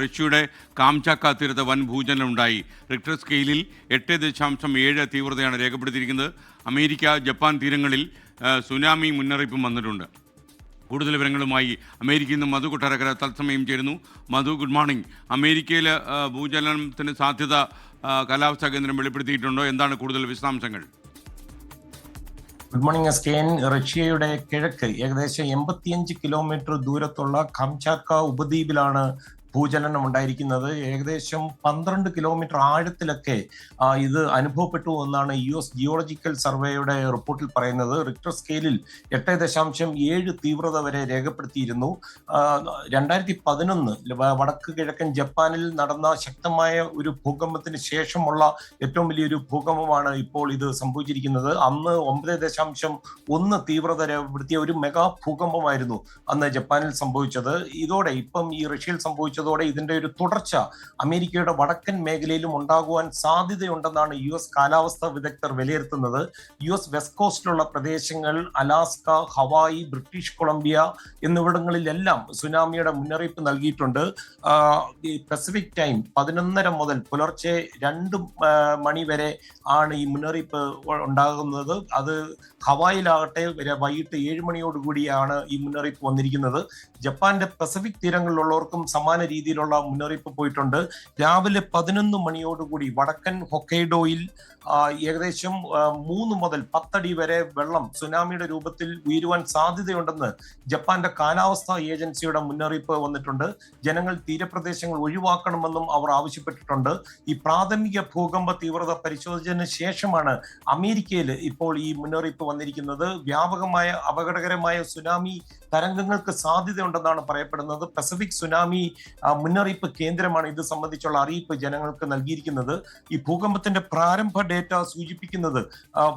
റഷ്യയുടെ കാംചാക്ക തീരത്ത് വൻ ഭൂചലനം ഉണ്ടായി റിക്ടർ സ്കെയിലിൽ എട്ട് ദശാംശം ഏഴ് തീവ്രതയാണ് രേഖപ്പെടുത്തിയിരിക്കുന്നത്. അമേരിക്ക ജപ്പാൻ തീരങ്ങളിൽ സുനാമി മുന്നറിയിപ്പും വന്നിട്ടുണ്ട്. കൂടുതൽ വിവരങ്ങളുമായി അമേരിക്കയിൽ നിന്ന് മധു കൊട്ടാരക്കര തത്സമയം ചേരുന്നു. മധു ഗുഡ് മോർണിംഗ് അമേരിക്കയിൽ ഭൂചലനത്തിന് സാധ്യത കാലാവസ്ഥാ കേന്ദ്രം വെളിപ്പെടുത്തിയിട്ടുണ്ടോ? എന്താണ് കൂടുതൽ വിശദാംശങ്ങൾ? ഗുഡ് മോർണിംഗ് എസ് റഷ്യയുടെ കിഴക്ക് ഏകദേശം എൺപത്തിയഞ്ച് കിലോമീറ്റർ ദൂരത്തുള്ള ഖംചാക്ക ഉപദ്വീപിലാണ് ഭൂചലനം ഉണ്ടായിരിക്കുന്നത് ഏകദേശം പന്ത്രണ്ട് കിലോമീറ്റർ ആഴത്തിലൊക്കെ ഇത് അനുഭവപ്പെട്ടു എന്നാണ് യു എസ് ജിയോളജിക്കൽ സർവേയുടെ റിപ്പോർട്ടിൽ പറയുന്നത്. റിക്ടർ സ്കെയിലിൽ എട്ട് ദശാംശം ഏഴ് തീവ്രത വരെ രേഖപ്പെടുത്തിയിരുന്നു. രണ്ടായിരത്തി പതിനൊന്ന് വടക്ക് കിഴക്കൻ ജപ്പാനിൽ നടന്ന ശക്തമായ ഒരു ഭൂകമ്പത്തിന് ശേഷമുള്ള ഏറ്റവും വലിയൊരു ഭൂകമ്പമാണ് ഇപ്പോൾ ഇത് സംഭവിച്ചിരിക്കുന്നത്. അന്ന് ഒമ്പത് ദശാംശം ഒന്ന് തീവ്രത രേഖപ്പെടുത്തിയ ഒരു മെഗാ ഭൂകമ്പമായിരുന്നു അന്ന് ജപ്പാനിൽ സംഭവിച്ചത്. ഇതോടെ ഇപ്പം ഈ റഷ്യയിൽ സംഭവിച്ചതോടെ ഇതിന്റെ ഒരു തുടർച്ച അമേരിക്കയുടെ വടക്കൻ മേഖലയിലും ഉണ്ടാകുവാൻ സാധ്യതയുണ്ടെന്നാണ് യു എസ് കാലാവസ്ഥാ വിദഗ്ധർ വിലയിരുത്തുന്നത്. യു എസ് വെസ്റ്റ് കോസ്റ്റിലുള്ള പ്രദേശങ്ങൾ അലാസ്ക ഹവായി ബ്രിട്ടീഷ് കൊളംബിയ എന്നിവിടങ്ങളിലെല്ലാം സുനാമിയുടെ മുന്നറിയിപ്പ് നൽകിയിട്ടുണ്ട്. പസഫിക് ടൈം പതിനൊന്നര മുതൽ പുലർച്ചെ രണ്ട് മണി വരെ ആണ് ഈ മുന്നറിയിപ്പ് ഉണ്ടാകുന്നത്. അത് ഹവായിലാകട്ടെ വൈകിട്ട് ഏഴ് മണിയോടുകൂടിയാണ് ഈ മുന്നറിയിപ്പ് വന്നിരിക്കുന്നത്. ജപ്പാന്റെ പസഫിക് തീരങ്ങളിലുള്ളവർക്കും സമാന രീതിയിലുള്ള മുന്നറിയിപ്പ് പോയിട്ടുണ്ട്. രാവിലെ പതിനൊന്ന് മണിയോടുകൂടി വടക്കൻ ഹൊക്കൈഡോയിൽ ഏകദേശം മൂന്ന് മുതൽ പത്തടി വരെ വെള്ളം സുനാമിയുടെ രൂപത്തിൽ ഉയരുവാൻ സാധ്യതയുണ്ടെന്ന് ജപ്പാന്റെ കാലാവസ്ഥാ ഏജൻസിയുടെ മുന്നറിയിപ്പ് വന്നിട്ടുണ്ട്. ജനങ്ങൾ തീരപ്രദേശങ്ങൾ ഒഴിവാക്കണമെന്നും അവർ ആവശ്യപ്പെട്ടിട്ടുണ്ട്. ഈ പ്രാഥമിക ഭൂകമ്പ തീവ്രത പരിശോധിച്ചതിന് ശേഷമാണ് അമേരിക്കയിൽ ഇപ്പോൾ ഈ മുന്നറിയിപ്പ് വന്നിരിക്കുന്നത്. വ്യാപകമായ അപകടകരമായ സുനാമി തരംഗങ്ങൾക്ക് സാധ്യതയുണ്ടെന്നാണ് പറയപ്പെടുന്നത്. പസഫിക് സുനാമി മുന്നറിയിപ്പ് കേന്ദ്രമാണ് ഇത് സംബന്ധിച്ചുള്ള അറിയിപ്പ് ജനങ്ങൾക്ക് നൽകിയിരിക്കുന്നത്. ഈ ഭൂകമ്പത്തിന്റെ പ്രാരംഭ ഡേറ്റ സൂചിപ്പിക്കുന്നത്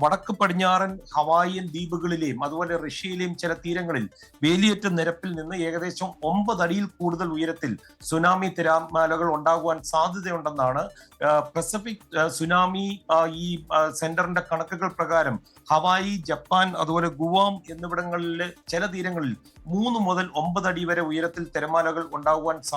വടക്ക് പടിഞ്ഞാറൻ ഹവായിൻ ദ്വീപുകളിലെയും അതുപോലെ റഷ്യയിലെയും ചില തീരങ്ങളിൽ വേലിയേറ്റ നിരപ്പിൽ നിന്ന് ഏകദേശം ഒമ്പത് അടിയിൽ കൂടുതൽ ഉയരത്തിൽ സുനാമി തിരമാലകൾ ഉണ്ടാകുവാൻ സാധ്യതയുണ്ടെന്നാണ് പസഫിക് സുനാമി ഈ സെന്ററിന്റെ കണക്കുകൾ പ്രകാരം ഹവായി ജപ്പാൻ അതുപോലെ ഗുവാം എന്നിവിടങ്ങളിലെ ചില തീരങ്ങളിൽ മൂന്ന് മുതൽ ഒമ്പത് അടി വരെ ഉയരത്തിൽ തിരമാലകൾ ഉണ്ടാകുവാൻ